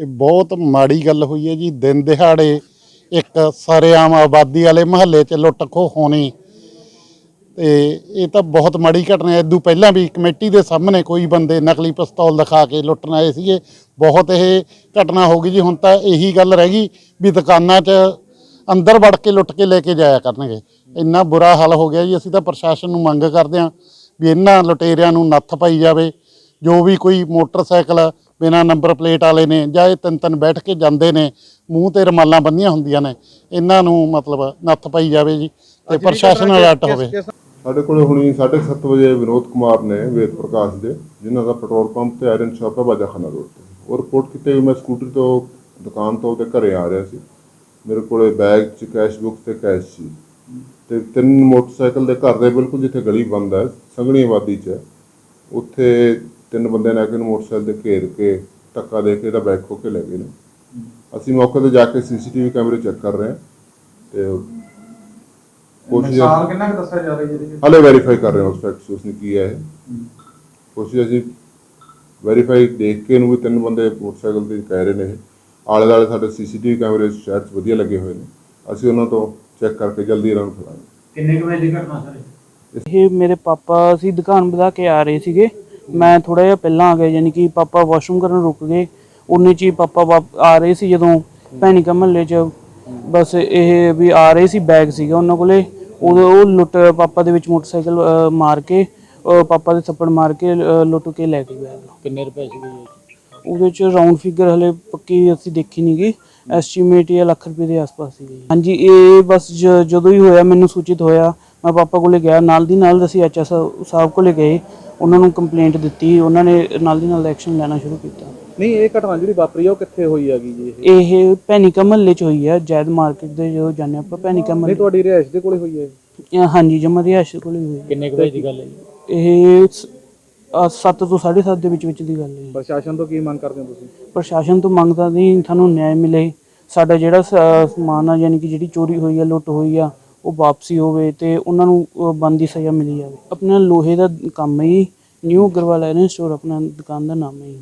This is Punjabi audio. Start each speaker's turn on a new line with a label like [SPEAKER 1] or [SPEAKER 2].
[SPEAKER 1] ਇਹ ਬਹੁਤ ਮਾੜੀ ਗੱਲ ਹੋਈ ਹੈ ਜੀ। ਦਿਨ ਦਿਹਾੜੇ ਇੱਕ ਸਰੇਆਮ ਆਬਾਦੀ ਵਾਲੇ ਮਹੱਲੇ 'ਚ ਲੁੱਟ ਖੋਹ ਹੋਣੀ। ਤੇ ਇਹ ਤਾਂ ਬਹੁਤ ਮਾੜੀ ਘਟਨਾ ਹੈ। ਇਦੋਂ ਪਹਿਲਾਂ ਵੀ ਕਮੇਟੀ ਦੇ ਸਾਹਮਣੇ ਕੋਈ ਬੰਦੇ ਨਕਲੀ ਪਿਸਤੌਲ ਦਿਖਾ ਕੇ ਲੁੱਟਣ ਆਏ ਸੀਗੇ। ਬਹੁਤ ਇਹ ਘਟਨਾ ਹੋ ਗਈ ਜੀ। ਹੁਣ ਤਾਂ ਇਹੀ ਗੱਲ ਰਹਿ ਗਈ ਵੀ ਦੁਕਾਨਾਂ 'ਚ ਅੰਦਰ ਵੜ ਕੇ ਲੁੱਟ ਕੇ ਲੈ ਕੇ ਜਾਇਆ ਕਰਨਗੇ। ਇੰਨਾ ਬੁਰਾ ਹਾਲ ਹੋ ਗਿਆ ਜੀ। ਅਸੀਂ ਤਾਂ ਪ੍ਰਸ਼ਾਸਨ ਨੂੰ ਮੰਗ ਕਰਦੇ ਹਾਂ ਵੀ ਇਹਨਾਂ ਲੁਟੇਰਿਆਂ ਨੂੰ ਨੱਥ ਪਾਈ ਜਾਵੇ। ਜੋ ਵੀ ਕੋਈ ਮੋਟਰਸਾਈਕਲ ਬਿਨਾਂ ਨੰਬਰ ਪਲੇਟ ਵਾਲੇ ਨੇ ਜਾਂ ਇਹ ਤਿੰਨ ਤਿੰਨ ਬੈਠ ਕੇ ਜਾਂਦੇ ਨੇ ਮੂੰਹ ਤੇ ਰਮਾਲਾਂ ਬੰਨੀਆਂ ਹੁੰਦੀਆਂ ਨੇ ਇਹਨਾਂ ਨੂੰ ਮਤਲਬ ਨੱਥ ਪਾਈ ਜਾਵੇ ਜੀ ਤੇ ਪ੍ਰਸ਼ਾਸਨ ਅਲਰਟ ਹੋਵੇ।
[SPEAKER 2] ਸਾਡੇ ਕੋਲ ਹੁਣੀ 7:30 ਵਜੇ ਵਿਨੋਦ ਕੁਮਾਰ ਨੇ ਵੇਦ ਪ੍ਰਕਾਸ਼ ਦੇ ਜਿਨ੍ਹਾਂ ਦਾ ਪੈਟਰੋਲ ਪੰਪ ਤੇ ਆਇਰਨ ਸ਼ਾਪ ਹੈ ਬਾਜਾਖਾਨਾ ਰੋਡ ਤੇ ਉਹ ਰਿਪੋਰਟ ਕੀਤੇ ਵੀ ਮੈਂ ਸਕੂਟਰ ਤੋਂ ਦੁਕਾਨ ਤੋਂ ਤੇ ਘਰੇ ਆ ਰਿਹਾ ਸੀ। ਮੇਰੇ ਕੋਲੇ ਬੈਗ 'ਚ ਕੈਸ਼ ਬੁੱਕ ਤੇ ਕੈਸ਼ ਸੀ। ਤੇ ਤਿੰਨ ਮੋਟਰਸਾਈਕਲ ਦੇ ਘਰ ਦੇ ਬਿਲਕੁਲ ਜਿੱਥੇ ਗਲੀ ਬੰਦ ਹੈ ਸੰਘਣੀ ਆਬਾਦੀ 'ਚ ਹੈ, ਉੱਥੇ ਤਿੰਨ ਬੰਦੇ ਨੇ ਆ ਕੇ ਉਹਨੂੰ ਮੋਟਰਸਾਈਕਲ ਦੇ ਘੇਰ ਕੇ ਧੱਕਾ ਦੇ ਕੇ ਇਹਦਾ ਬੈਗ ਖੋ ਕੇ ਲੈ ਗਏ ਨੇ। ਅਸੀਂ ਮੌਕੇ ਤੇ ਜਾ ਕੇ ਸੀਸੀਟੀਵੀ ਕੈਮਰੇ ਚੈੱਕ ਕਰ ਰਹੇ ਹਾਂ ਤੇ ਕੋਸ਼ਿਸ਼
[SPEAKER 3] ਸਾਲ ਕਿੰਨਾ ਕੁ ਦੱਸਿਆ ਜਾ ਰਿਹਾ ਵਿੱਚ?
[SPEAKER 2] ਹਲੇ ਵੈਰੀਫਾਈ ਕਰ ਰਹੇ ਹਾਂ ਉਸ ਫੈਕਟਸ ਉਸਨੇ ਕੀ ਹੈ ਇਹ। ਕੋਸ਼ਿਸ਼ ਅਸੀਂ ਵੈਰੀਫਾਈ ਦੇਖ ਕੇ ਨੂੰ ਵੀ ਤਿੰਨ ਬੰਦੇ ਮੋਟਰਸਾਈਕਲ ਤੇ ਕਹਿ ਰਹੇ ਨੇ ਆਲੇ ਦੁਆਲੇ ਸਾਡੇ ਸੀਸੀਟੀਵੀ ਕੈਮਰੇ ਸ਼ਹਿਰ 'ਚ ਵਧੀਆ ਲੱਗੇ ਹੋਏ ਨੇ। ਅਸੀਂ ਉਹਨਾਂ ਤੋਂ ਚੈੱਕ ਕਰਕੇ ਜਲਦੀ ਇਹਨਾਂ ਨੂੰ ਫੜਾਂਗੇ।
[SPEAKER 3] ਕਿੰਨੇ ਕੁ ਵਜੇ ਦੀ ਘਟਨਾ ਸਰ?
[SPEAKER 4] ਇਹ ਮੇਰੇ ਪਾਪਾ ਸੀ ਦੁਕਾਨ ਵਧਾ ਕੇ ਆ ਰਹੇ ਸੀਗੇ। ਮੈਂ ਥੋੜਾ ਜਿਹਾ ਪਹਿਲਾਂ ਆ ਗਿਆ ਯਾਨੀ ਕਿ ਪਾਪਾ ਵਾਸ਼ਰੂਮ ਕਰਨ ਰੁਕ ਗਏ। ਉਨੇ ਚ ਹੀ ਪਾਪਾ ਵਾਪ- ਆ ਰਹੇ ਸੀ ਜਦੋਂ ਭੈਣੀਕਾ ਮਹੱਲੇ ਚ। ਬਸ ਇਹ ਵੀ ਆ ਰਹੇ ਸੀ ਬੈਗ ਸੀਗਾ ਉਹਨਾਂ ਕੋਲੇ। ਉਦੋਂ ਉਹ ਲੁੱਟ ਪਾਪਾ ਦੇ ਵਿੱਚ ਮੋਟਰਸਾਈਕਲ ਅਹ, ਮਾਰ ਕੇ ਅਹ, ਪਾਪਾ ਦੇ ਥੱਪੜ ਮਾਰ ਕੇ ਅਹ, ਲੁੱਟ ਕੇ ਲੈ ਕੇ ਬੈਗ
[SPEAKER 3] ਕਿੰਨੇ ਰੁਪਏ ਸੀਗੇ
[SPEAKER 4] ਉਹਦੇ ਚ ਰਾਉਂਡ ਫਿਗਰ ਹਲੇ ਪੱਕੀ ਅਸੀਂ ਦੇਖੀ ਨਹੀਂ ਗਈ ਐਸਟੀਮੇਟ ਇਹ ਲੱਖ ਰੁਪਏ ਦੇ ਆਸ-ਪਾਸ ਸੀਗੀ। ਹਾਂਜੀ ਇਹ ਬਸ ਜ- ਜਦੋਂ ਹੀ ਹੋਇਆ ਮੈਨੂੰ ਸੂਚਿਤ ਹੋਇਆ ਮੈਂ ਪਾਪਾ ਕੋਲੇ ਗਿਆ। ਨਾਲ ਦੀ ਨਾਲ ਅਸੀਂ ਐਚਐਸ ਸਾਹਿਬ ਕੋਲੇ ਗਏ। ਉਹਨਾਂ ਨੂੰ ਕੰਪਲੇਂਟ ਦਿੱਤੀ ਉਹਨਾਂ ਨੇ ਨਾਲ ਦੀ ਨਾਲ ਐਕਸ਼ਨ ਲੈਣਾ ਸ਼ੁਰੂ ਕੀਤਾ।
[SPEAKER 3] ਨਹੀਂ ਇਹ ਘਟਨਾ ਜਿਹੜੀ ਵਾਪਰੀ ਆ ਉਹ ਕਿੱਥੇ ਹੋਈ ਹੈਗੀ ਜੀ ਇਹ?
[SPEAKER 4] ਇਹ ਭੈਣੀਕਾ ਮਹੱਲੇ ਚ ਹੋਈ ਹੈ ਜੈਦ ਮਾਰਕੀਟ ਦੇ ਜੋ ਜਾਂਦੇ ਆਪਾਂ ਭੈਣੀਕਾ
[SPEAKER 3] ਨਹੀਂ
[SPEAKER 4] ਮਹੱਲੇ।
[SPEAKER 3] ਤੁਹਾਡੀ ਰਿਹਾਇਸ਼ ਦੇ ਕੋਲੇ ਹੋਈ ਹੈ
[SPEAKER 4] ਇਹ? ਹਾਂਜੀ ਜਮਾ ਦੀ ਆਸ਼ਰ ਕੋਲੇ ਹੋਈ ਹੈ।
[SPEAKER 3] ਕਿੰਨੇ ਕੁ ਵਜੇ ਦੀ ਗੱਲ ਹੈ ਜੀ?
[SPEAKER 4] ਇਹ 7 ਤੋਂ 7:30 ਦੇ ਵਿੱਚ ਵਿੱਚ ਦੀ ਗੱਲ ਹੈ
[SPEAKER 3] ਪ੍ਰਸ਼ਾਸਨ ਤੋਂ ਕੀ ਮੰਗ ਕਰਦੇ ਹੋ ਤੁਸੀਂ?
[SPEAKER 4] ਪ੍ਰਸ਼ਾਸਨ ਤੋਂ ਮੰਗਦਾ ਨਹੀਂ ਸਾਨੂੰ ਨਿਆਂ ਮਿਲੇ। ਸਾਡਾ ਜਿਹੜਾ ਸ- ਸਮਾਨ ਆ ਯਾਨੀ ਕਿ ਜਿਹੜੀ ਚੋਰੀ ਹੋਈ ਆ ਲੁੱਟ ਹੋਈ ਆ ਉਹ ਵਾਪਸੀ ਹੋਵੇ ਤੇ ਉਹਨਾਂ ਨੂੰ ਅਹ, ਬਣਦੀ ਸਜ਼ਾ ਮਿਲੀ ਜਾਵੇ। ਆਪਣਾ ਲੋਹੇ ਦਾ ਕੰਮ ਹੈ ਜੀ। ਨਿਊ ਅਗਰਵਾਲ ਆਇਰਨ ਸਟੋਰ ਆਪਣਾ ਦੁਕਾਨ ਦਾ ਨਾਮ ਹੈ ਜੀ।